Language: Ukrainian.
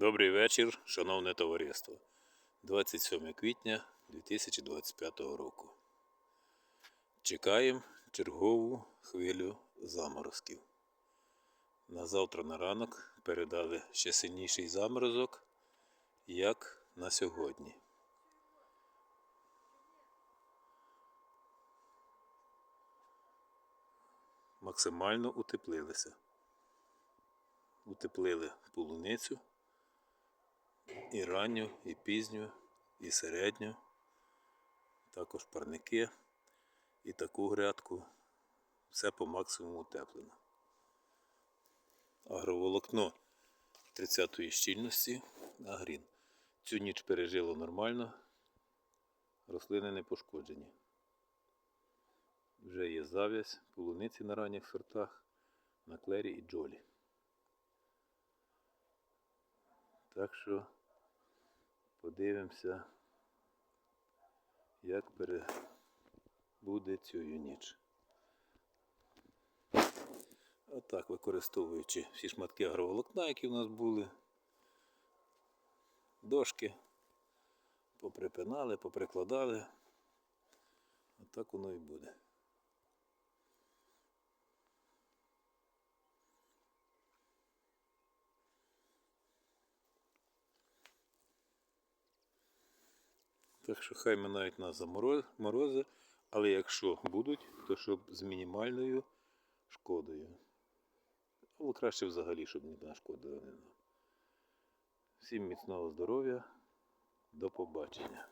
Добрий вечір, шановне товариство. 27 квітня 2025 року. Чекаємо чергову хвилю заморозків. На завтра на ранок передали ще сильніший заморозок, як на сьогодні. Максимально утеплилися. Утеплили полуницю і ранню, і пізню, і середню, також парники і таку грядку. Все по максимуму утеплено. Агроволокно 30-ї щільності агрін. Цю ніч пережило нормально, рослини не пошкоджені. Вже є зав'язь, полуниці на ранніх сортах, на клері і джолі. Так що подивимося, як перебуде цю ніч. Отак, використовуючи всі шматки агроволокна, які в нас були, дошки, поприпинали, поприкладали. Отак воно і буде. Так що хай минають нас морози, але якщо будуть, то щоб з мінімальною шкодою. Або краще взагалі, щоб не нашкодили. Всім міцного здоров'я. До побачення.